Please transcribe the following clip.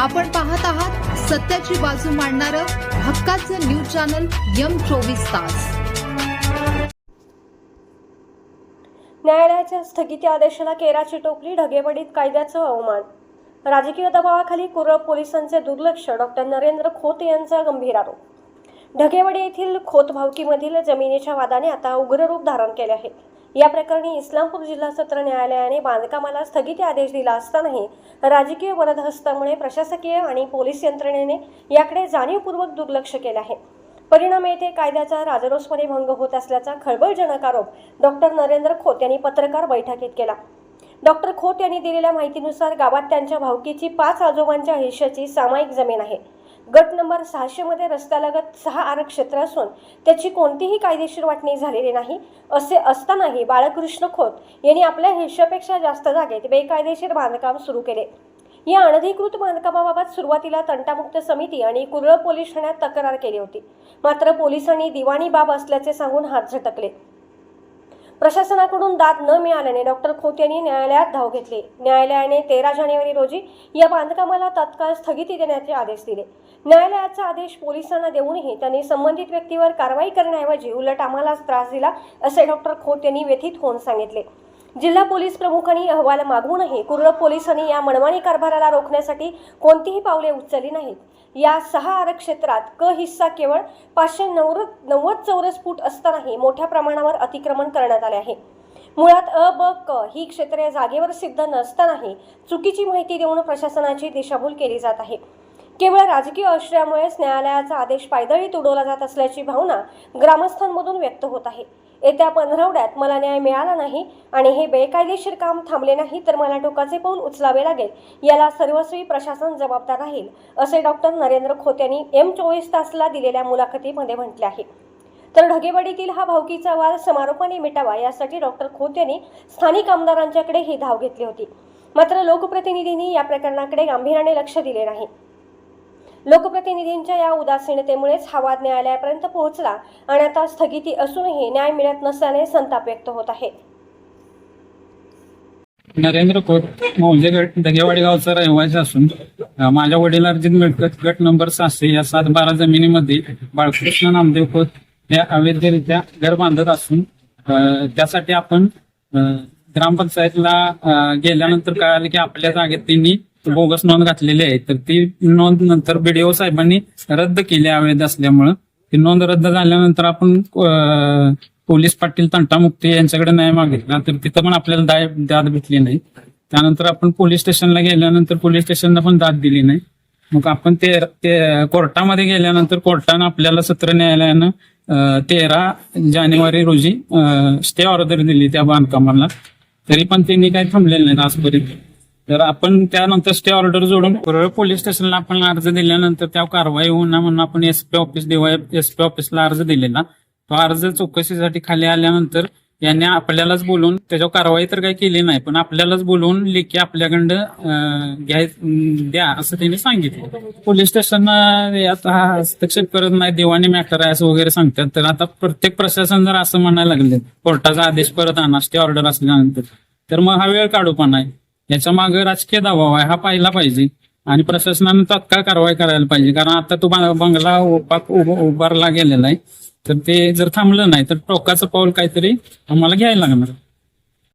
आपण पाहत आहात सत्याची बाजू मांडणारं हक्काचं न्यूज चॅनल यम चोवीस तास. न्यायालयाच्या स्थगिती आदेशाला केराची टोपली ढगेवडीत कायद्याचं अवमान. राजकीय दबावाखाली कुरळ पोलिसांचे दुर्लक्ष डॉक्टर नरेंद्र खोत यांचा गंभीर आरोप. ढगेवाडी येथील खोत भावकीमधील जमिनीच्या वादाने आता उग्र रूप धारण केले आहे. या प्रकरणी इस्लामपूर जिल्हा सत्र न्यायालयाने बांधकामाला स्थगिती आदेश दिला असतानाही राजकीय वरदहस्तामुळे प्रशासकीय आणि पोलीस यंत्रणेने याकडे जाणीवपूर्वक दुर्लक्ष केले आहे. परिणाम येथे कायद्याचा राजरोसपणे भंग होत असल्याचा खळबळजनक आरोप डॉक्टर नरेंद्र खोत यांनी पत्रकार बैठकीत केला. डॉक्टर खोत यांनी दिलेल्या माहितीनुसार गावात त्यांच्या भावकीची पाच आजोबांच्या हिश्याची सामायिक जमीन आहे. गट नंबर सहाशेमध्ये रस्त्यालगत सहा आरक्षेत्र क्षेत्र असून त्याची कोणतीही कायदेशीर वाटणी झालेली नाही. असे असतानाही बाळकृष्ण खोत यांनी आपल्या हिश्यापेक्षा जास्त जागेत बेकायदेशीर बांधकाम सुरू केले. या अनधिकृत बांधकामाबाबत सुरुवातीला तंटामुक्त समिती आणि कुरळ पोलीस ठाण्यात तक्रार केली होती. मात्र पोलिसांनी दिवाणी बाब असल्याचे सांगून हात झटकले. प्रशासनाकडून दाद न मिळाल्याने डॉक्टर खोत यांनी न्यायालयात धाव घेतली. न्यायालयाने तेरा जानेवारी रोजी या बांधकामाला तत्काळ स्थगिती देण्याचे आदेश दिले. न्यायालयाचा आदेश पोलिसांना देऊनही त्यांनी संबंधित व्यक्तीवर कारवाई करण्याऐवजी उलट आम्हालाच त्रास दिला असे डॉक्टर खोत यांनी व्यथित होऊन सांगितले. जिल्हा पोलीस प्रमुखांनी अहवाल मागवूनही कुर्ला पोलिसांनी या मनमानी कारभाराला रोखण्यासाठी कोणतीही पावले उचलली नाहीत. या सहा आरक्षेत्रात क हिस्सा केवळ पाचशे नव्वद नव्वद चौरस फूट असतानाही मोठ्या प्रमाणावर अतिक्रमण करण्यात आले आहे. मुळात अ ब क ही क्षेत्रे जागेवर सिद्ध नसतानाही चुकीची माहिती देऊन प्रशासनाची दिशाभूल केली जात आहे. केवळ राजकीय आश्रयामुळेच न्यायालयाचा आदेश पायदळी तुडवला जात असल्याची भावना ग्रामस्थांमधून व्यक्त होत आहे. येत्या पंधरवड्यात मला न्याय मिळाला नाही आणि हे बेकायदेशीर काम थांबले नाही तर मला टोकाचे पाऊल उचलावे लागेल. याला सर्वस्वी प्रशासन जबाबदार राहील असे डॉक्टर नरेंद्र खोत यांनी एम चोवीस तासला दिलेल्या मुलाखतीमध्ये म्हटले आहे. तर ढगेवाडीतील हा भावकीचा वाद समारोपाने मिटावा यासाठी डॉक्टर खोत यांनी स्थानिक आमदारांच्याकडे ही धाव घेतली होती. मात्र लोकप्रतिनिधींनी या प्रकरणाकडे गांभीर्याने लक्ष दिले नाही. लोकप्रतिनिधींच्या या उदासीनतेमुळेच हा वाद न्यायालयापर्यंत पोहोचला आणि आता स्थगिती असूनही न्याय मिळत नसल्याने संताप व्यक्त होत आहे. नरेंद्र कोट मौजे गट दगेवाडी गावचा रहिवासी असून माझ्या वडिलार्जित मिळकत गट नंबर सहाशे या सात बारा जमिनीमध्ये बाळकृष्ण नामदेव खोत या अवैधरित्या घर बांधत असून त्यासाठी आपण ग्रामपंचायतला गेल्यानंतर कळालं की आपल्या जागेत त्यांनी बोगस नोंद घातलेली आहे. तर ती नोंद नंतर बीडीओ साहेबांनी रद्द केली अवैध असल्यामुळं. ती नोंद रद्द झाल्यानंतर आपण पोलीस पाटील तंटामुक्ती यांच्याकडे न्याय मागितला. तर तिथं पण आपल्याला दाय दाद भेटली नाही. त्यानंतर आपण पोलीस स्टेशनला गेल्यानंतर पोलीस स्टेशनला पण दाद दिली नाही. मग आपण ते ते कोर्टामध्ये गेल्यानंतर कोर्टानं आपल्याला सत्र न्यायालयानं तेरा जानेवारी रोजी स्टे ऑर्डर दिली त्या बांधकामाला. तरी पण त्यांनी काही थांबलेलं नाही आजपर्यंत. तर आपण त्यानंतर स्टे ऑर्डर जोडून परळ पोलीस स्टेशनला आपण अर्ज दिल्यानंतर त्या कारवाई होऊन म्हणून आपण एसपी ऑफिस डिवाय एसपी ऑफिसला अर्ज दिलेला. तो अर्ज चौकशीसाठी खाली आल्यानंतर यांनी आपल्यालाच बोलून त्याच्यावर कारवाई तर काही केली नाही पण आपल्यालाच बोलवून लेखी आपल्याकडं घ्याय द्या असं त्यांनी सांगितलं. पोलीस स्टेशन आता हस्तक्षेप करत नाही दिवाणी मॅटर आहे असं वगैरे सांगतात. तर आता प्रत्येक प्रशासन जर असं म्हणायला लागले कोर्टाचा आदेश परत आणा स्टे ऑर्डर असल्यानंतर. तर मग हा वेळ काढू पण आहे याच्या मागे राजकीय दबाव आहे हा पाहिला पाहिजे. आणि प्रशासनानं तात्काळ कारवाई करायला पाहिजे. कारण आता तो बंगला उभारला गेलेला आहे. तर ते जर थांबलं नाही तर टोकाचं पाऊल काहीतरी आम्हाला घ्यायला लागणार.